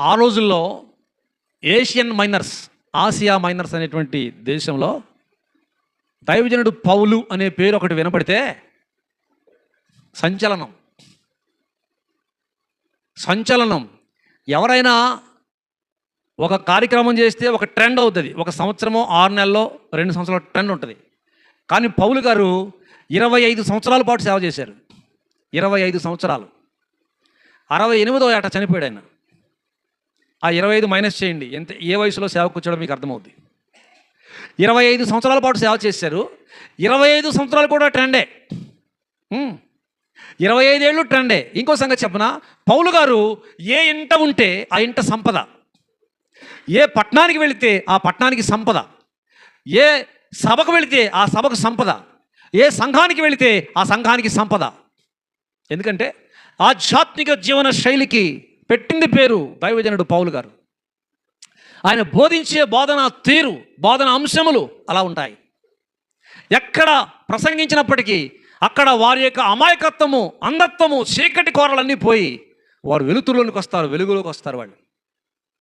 ఆ రోజుల్లో Asian miners Asia miners అనేటువంటి దేశంలో దైవజనుడు పౌలు అనే పేరు ఒకటి వినపడితే సంచలనం. సంచలనం. ఎవరైనా ఒక కార్యక్రమం చేస్తే ఒక ట్రెండ్ అవుతుంది. ఒక సంవత్సరమో ఆరు నెలల్లో రెండు సంవత్సరాల ట్రెండ్ ఉంటుంది. కానీ పౌలు గారు ఇరవై ఐదు సంవత్సరాల పాటు సేవ చేశారు. ఇరవై ఐదు సంవత్సరాలు. అరవై ఎనిమిదో ఏట చనిపోయాడు ఆయన. ఆ ఇరవై ఐదు మైనస్ చేయండి. ఎంత ఏ వయసులో సేవ కూర్చోవడం మీకు అర్థమవుద్ది? ఇరవై ఐదు సంవత్సరాల పాటు సేవ చేశారు. ఇరవై ఐదు సంవత్సరాలు కూడా ట్రెండే. ఇరవై ఐదేళ్ళు ట్రెండే. ఇంకో సంగతి చెప్పన? పౌలు గారు ఏ ఇంట ఉంటే ఆ ఇంట సంపద. ఏ పట్టణానికి వెళితే ఆ పట్టణానికి సంపద. ఏ సభకు వెళితే ఆ సభకు సంపద. ఏ సంఘానికి వెళితే ఆ సంఘానికి సంపద. ఎందుకంటే ఆధ్యాత్మిక జీవన శైలికి పెట్టింది పేరు దైవజనుడు పౌలు గారు. ఆయన బోధించే బోధన తీరు బోధన అంశములు అలా ఉంటాయి. ఎక్కడ ప్రసంగించినప్పటికీ అక్కడ వారి యొక్క అమాయకత్వము అంధత్వము చీకటి కోరలన్నీ పోయి వారు వెలుతురులోనికి వస్తారు వెలుగులోకి వస్తారు వాళ్ళు.